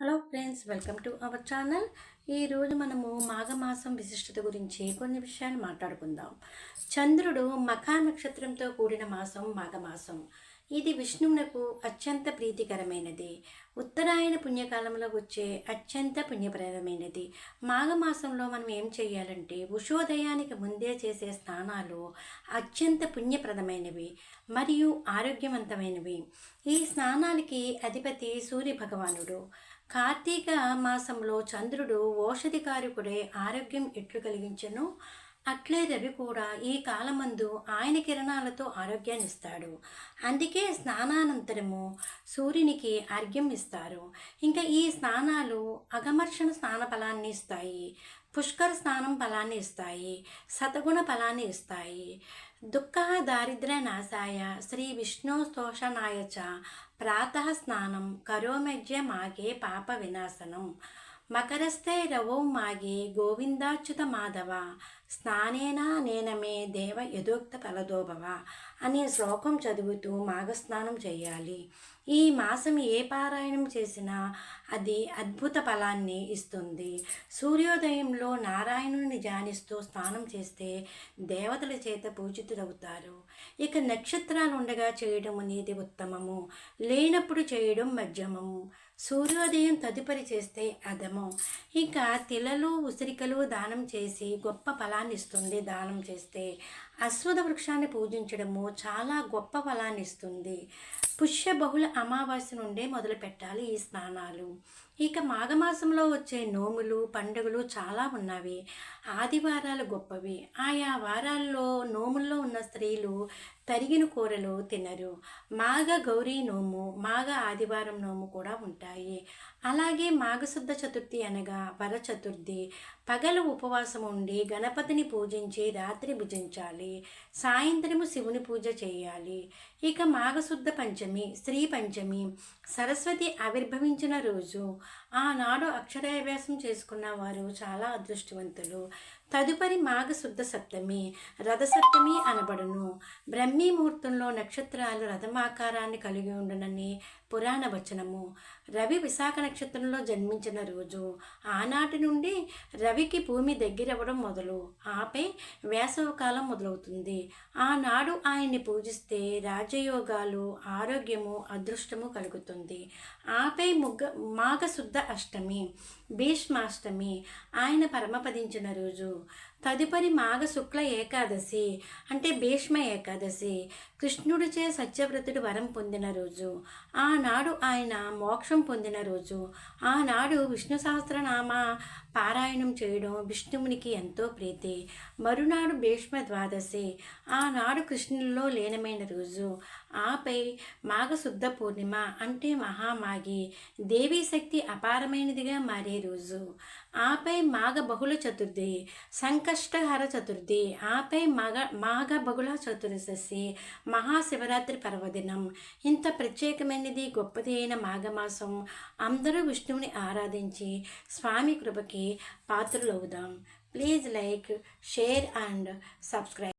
Hello friends welcome to our channel. ఈరోజు మనము మాఘమాసం విశిష్టత గురించి కొన్ని విషయాలు మాట్లాడుకుందాం. చంద్రుడు మఖా నక్షత్రంతో కూడిన మాసం మాఘమాసం. ఇది విష్ణువునకు అత్యంత ప్రీతికరమైనది. ఉత్తరాయణ పుణ్యకాలంలో వచ్చే అత్యంత పుణ్యప్రదమైనది. మాఘమాసంలో మనం ఏం చేయాలంటే ఉషోదయానికి ముందే చేసే స్నానాలు అత్యంత పుణ్యప్రదమైనవి మరియు ఆరోగ్యవంతమైనవి. ఈ స్నానాలకి అధిపతి సూర్య భగవానుడు కార్తీక మాసంలో చంద్రుడు ఓషధికారకుడే ఆరోగ్యం ఎట్లు కలిగించను? అట్లే రవి కూడా ఈ కాలమందు ఆయన కిరణాలతో ఆరోగ్యాన్ని ఇస్తాడు అందుకే స్నానానంతరము సూర్యునికి అర్ఘ్యం ఇస్తారు. ఇంకా ఈ స్నానాలు అగమర్షణ స్నాన ఫలాన్ని ఇస్తాయి. పుష్కర స్నానం ఫలాన్ని ఇస్తాయి. సతగుణ ఫలాన్ని ఇస్తాయి. దుఃఖ దారిద్ర్య నాశాయ శ్రీ విష్ణు స్తోషనాయ చ ప్రాతః స్నానం కరోమధ్య మాగే పాప వినాశనం. మకరస్థే రవో మాగే గోవిందాచ్యుత మాధవ స్నానేన నేనమే దేవ యథోక్త ఫలదోభవ అనే శ్లోకం చదువుతూ మాఘస్నానం చేయాలి. ఈ మాసం ఏ పారాయణం చేసినా అది అద్భుత ఫలాన్ని ఇస్తుంది. సూర్యోదయంలో నారాయణుని ధ్యానిస్తూ స్నానం చేస్తే దేవతల చేత పూజితులవుతారు. ఇక నక్షత్రాలు ఉండగా చేయడం అనేది ఉత్తమము. లేనప్పుడు చేయడం మధ్యమము. సూర్యోదయం తదుపరి చేస్తే అధమం. ఇక తిలలు ఉసిరికలు దానం చేసి గొప్ప ఫలాన్ని ఇస్తుంది దానం చేస్తే. అశ్వథ వృక్షాన్ని పూజించడము చాలా గొప్ప ఫలాన్ని ఇస్తుంది పుష్య బహుళ అమావాస్య నుండే మొదలు పెట్టాలి ఈ స్నానాలు. ఇక మాఘమాసంలో వచ్చే నోములు పండుగలు చాలా ఉన్నవి. ఆదివారాలు గొప్పవి. ఆయా వారాల్లో నోముల్లో ఉన్న స్త్రీలు తరిగిన కూరలు తినరు. మాఘ గౌరీ నోము మాఘ ఆదివారం నోము కూడా ఉంటాయి. అలాగే మాఘశుద్ధ చతుర్థి అనగా వర చతుర్థి పగలు ఉపవాసం ఉండి గణపతి గణపతిని పూజించి రాత్రి భుజించాలి సాయంత్రము శివుని పూజ చేయాలి ఇక మాఘశుద్ధ పంచమి శ్రీ పంచమి సరస్వతి ఆవిర్భవించిన రోజు. ఆనాడు అక్షరాభ్యాసం చేసుకున్న వారు చాలా అదృష్టవంతులు. తదుపరి మాఘశుద్ధ సప్తమి రథసప్తమి అనబడును. బ్రహ్మీ ముహూర్తంలో నక్షత్రాలు రథమాకారాన్ని కలిగి ఉండనని పురాణ వచనము. రవి విశాఖ నక్షత్రంలో జన్మించిన రోజు. ఆనాటి నుండి రవికి భూమి దగ్గరవ్వడం మొదలు. ఆపై వేసవకాలం మొదలవుతుంది. ఆనాడు ఆయన్ని పూజిస్తే రాజయోగాలు ఆరోగ్యము అదృష్టము కలుగుతుంది. ఆపై ముగ్గ మాఘశుద్ధ అష్టమి భీష్మాష్టమి ఆయన పరమపదించిన రోజు. తదుపరి మాఘ శుక్ల ఏకాదశి అంటే భీష్మ ఏకాదశి. కృష్ణుడిచే సత్యవ్రతుడు వరం పొందిన రోజు. ఆనాడు ఆయన మోక్షం పొందిన రోజు. ఆనాడు విష్ణు సహస్రనామ పారాయణం చేయడం విష్ణువునికి ఎంతో ప్రీతి. మరునాడు భీష్మ ద్వాదశి. ఆనాడు కృష్ణుల్లో లీనమైన రోజు. ఆపై మాఘశుద్ధ పూర్ణిమ అంటే మహామాగి దేవీ శక్తి అపారమైనదిగా మారే రోజు. ఆపై మాఘ బహుళ చతుర్థి. సంకష్టహర చతుర్థి. ఆపై మగ మాఘ బహుళ చతుర్దశి మహాశివరాత్రి పర్వదినం. ఇంత ప్రత్యేకమైనది గొప్పది అయిన మాఘమాసం అందరూ విష్ణువుని ఆరాధించి స్వామి కృపకి పాత్రలవుదాం. Please like share and subscribe.